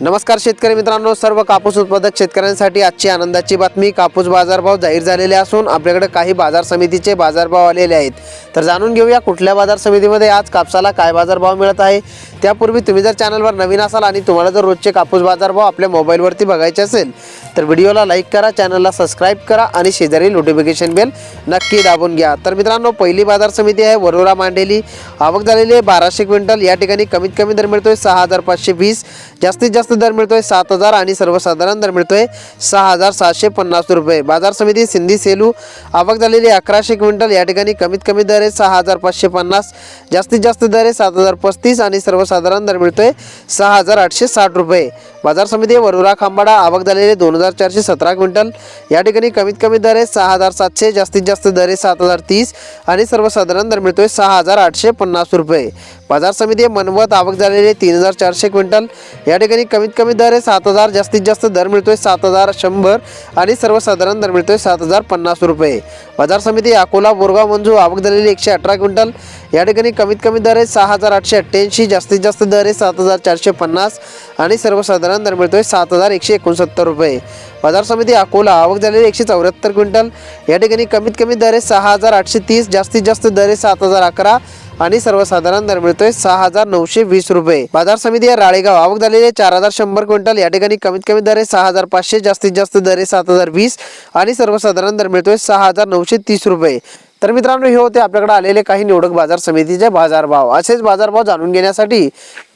नमस्कार शेतकरी मित्रांनो सर्व कापूस उत्पादक शेतकऱ्यांसाठी आजची आनंदाची बातमी. कापूस बाजारभाव जाहीर झालेले असून आपल्याकडे काही बाजार समितीचे बाजारभाव आलेले आहेत. तर जाणून घेऊया कुठल्या बाजार समितीमध्ये आज कापसाला काय बाजारभाव मिळत आहे. त्यापूर्वी तुम्ही जर चॅनलवर नवीन असाल आणि तुम्हाला जर रोजचे कापूस बाजारभाव आपल्या मोबाईलवरती बघायचे असेल तर व्हिडिओला लाईक करा चॅनलला सबस्क्राईब करा आणि शेजारी नोटिफिकेशन बेल नक्की दाबून घ्या. तर मित्रांनो पहिली बाजार समिती आहे वरोरा मांडेली. आवक झालेली आहे बाराशे क्विंटल. या ठिकाणी कमीत कमी दर मिळतोय सहा हजार पाचशे वीस. जास्तीत जास्त जास्त दर मिळतोय सात हजार आणि सर्वसाधारण दर मिळतोय सहा हजार सातशे पन्नास रुपये. बाजार समिती सिंधी सेलू आवक झालेली अकराशे क्विंटल. या ठिकाणी कमीत कमी दर आहे सहा हजार पाचशे पन्नास. जास्तीत जास्त दर आहे सात हजार पस्तीस आणि सर्वसाधारण दर मिळतोय सहा हजार आठशे साठ रुपये. बाजार समिती वरुरा खांबाडा आवक झालेले दोन हजार चारशे सतरा क्विंटल. या ठिकाणी कमीत कमी दर आहे सहा हजार सातशे. जास्तीत जास्त दर आहे सात हजार तीस आणि सर्वसाधारण दर मिळतोय सहा हजार आठशे पन्नास रुपये. बाजार समिती मनवत आवक झालेले तीन हजार चारशे क्विंटल. या ठिकाणी कमीत कमी दर आहे. सात हजार जास्तीत जास्त दर मिळतोय सात हजार शंभर आणि सर्वसाधारण दर मिळतोय सात हजार पन्नास रुपये. बाजार समिती अकोला बोरगाव मंजू आवक झालेली एकशे अठरा क्विंटल. या ठिकाणी कमीत कमी दर आहे सहा हजार आठशे अठ्ठ्याऐंशी जास्तीत जास्त दर आहे सात हजार चारशे पन्नास आणि सर्वसाधारण दर मिळतोय सात हजार एकशे एकोणसत्तर रुपये. बाजार समिती अकोला आवक झालेली एकशे चौऱ्याहत्तर क्विंटल. या ठिकाणी कमीत कमी दर आहे सहा हजार आठशे तीस जास्तीत जास्त दर आहे सात हजार अकरा आणि सर्वसाधारण दर मिळतोय सहा हजार नऊशे वीस रुपये. बाजार समिती या राळेगाव आवक झालेले चार हजार शंभर क्विंटल. या ठिकाणी कमीत कमी दर आहे सहा हजार पाचशे जास्तीत जास्त दर आहे सात हजार वीस आणि सर्वसाधारण दर मिळतोय सहा हजार नऊशे तीस रुपये. तर मित्रांनो हे होते आपल्याकडे आलेले काही निवडक बाजार समितीचे बाजारभाव. असेच बाजारभाव जाणून घेण्यासाठी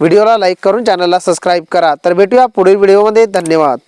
व्हिडिओला लाईक करून चॅनलला सबस्क्राईब करा. तर भेटूया पुढील व्हिडिओमध्ये. धन्यवाद.